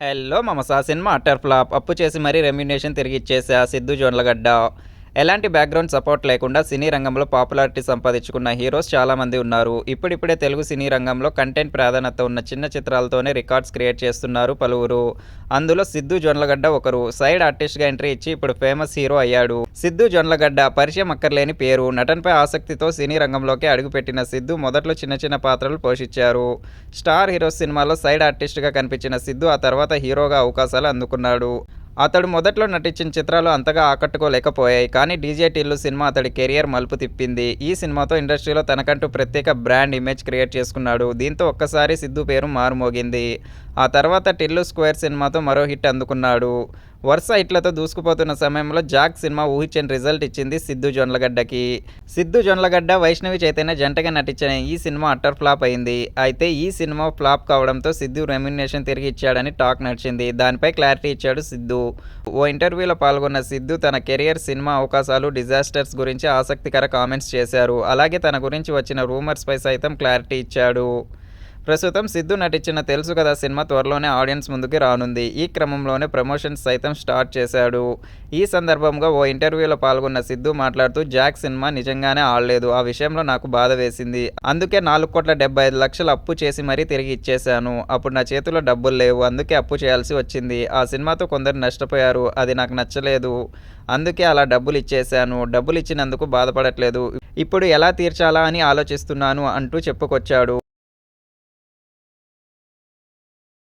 Hello మమసా cinema utter flop అప్పు చేసి మరీ రెమ్యునేషన్ తిరిగి ఇచ్చేసా. సిద్ధు జోన్లగడ్డ ఎలాంటి బ్యాక్గ్రౌండ్ సపోర్ట్ లేకుండా సినీ రంగంలో పాపులారిటీ సంపాదించుకున్న హీరోస్ చాలామంది ఉన్నారు. ఇప్పుడిప్పుడే తెలుగు సినీ రంగంలో కంటెంట్ ప్రాధాన్యత ఉన్న చిన్న చిత్రాలతోనే రికార్డ్స్ క్రియేట్ చేస్తున్నారు పలువురు. అందులో సిద్ధు జొన్లగడ్డ ఒకరు సైడ్ ఆర్టిస్ట్గా ఎంట్రీ ఇచ్చి ఇప్పుడు ఫేమస్ హీరో అయ్యాడు. సిద్ధు జొన్లగడ్డ పరిచయం అక్కర్లేని పేరు. నటనపై ఆసక్తితో సినీ రంగంలోకి అడుగుపెట్టిన సిద్ధు మొదట్లో చిన్న చిన్న పాత్రలు పోషించారు. స్టార్ హీరోస్ సినిమాలో సైడ్ ఆర్టిస్ట్గా కనిపించిన సిద్ధు ఆ తర్వాత హీరోగా అవకాశాలు అందుకున్నాడు. అతడు మొదట్లో నటించిన చిత్రాలు అంతగా ఆకట్టుకోలేకపోయాయి కానీ డీజే టిల్లు సినిమా అతడి కెరియర్ మలుపు తిప్పింది. ఈ సినిమాతో ఇండస్ట్రీలో తనకంటూ ప్రత్యేక బ్రాండ్ ఇమేజ్ క్రియేట్ చేసుకున్నాడు. దీంతో ఒక్కసారి సిద్ధు పేరు మారుమోగింది. ఆ తర్వాత టిల్లు స్క్వేర్ సినిమాతో మరో హిట్ అందుకున్నాడు. వరుస హిట్లతో దూసుకుపోతున్న సమయంలో జాక్ సినిమా ఊహించని రిజల్ట్ ఇచ్చింది సిద్ధు జొన్లగడ్డకి సిద్ధు జొన్లగడ్డ వైష్ణవి చైతన్య జంటగా నటించిన ఈ సినిమా అట్టర్ ఫ్లాప్ అయింది. అయితే ఈ సినిమా ఫ్లాప్ కావడంతో సిద్ధు రెమ్యునేషన్ తిరిగి ఇచ్చాడని టాక్ నడిచింది. దానిపై క్లారిటీ ఇచ్చాడు సిద్ధు. ఓ ఇంటర్వ్యూలో పాల్గొన్న సిద్ధు తన కెరియర్ సినిమా అవకాశాలు డిజాస్టర్స్ గురించి ఆసక్తికర కామెంట్స్ చేశారు. అలాగే తన గురించి వచ్చిన రూమర్స్పై సైతం క్లారిటీ ఇచ్చాడు. ప్రస్తుతం సిద్ధు నటించిన తెలుసు కదా సినిమా త్వరలోనే ఆడియన్స్ ముందుకి రానుంది. ఈ క్రమంలోనే ప్రమోషన్స్ సైతం స్టార్ట్ చేశాడు. ఈ సందర్భంగా ఓ ఇంటర్వ్యూలో పాల్గొన్న సిద్ధు మాట్లాడుతూ జాక్ సినిమా నిజంగానే ఆడలేదు. ఆ విషయంలో నాకు బాధ వేసింది. అందుకే నాలుగు కోట్ల డెబ్బై ఐదు లక్షలు అప్పు చేసి మరీ తిరిగి ఇచ్చేశాను. అప్పుడు నా చేతిలో డబ్బులు లేవు. అందుకే అప్పు చేయాల్సి వచ్చింది. ఆ సినిమాతో కొందరు నష్టపోయారు. అది నాకు నచ్చలేదు. అందుకే అలా డబ్బులు ఇచ్చేశాను. డబ్బులు ఇచ్చినందుకు బాధపడట్లేదు. ఇప్పుడు ఎలా తీర్చాలా అని ఆలోచిస్తున్నాను అంటూ చెప్పుకొచ్చాడు.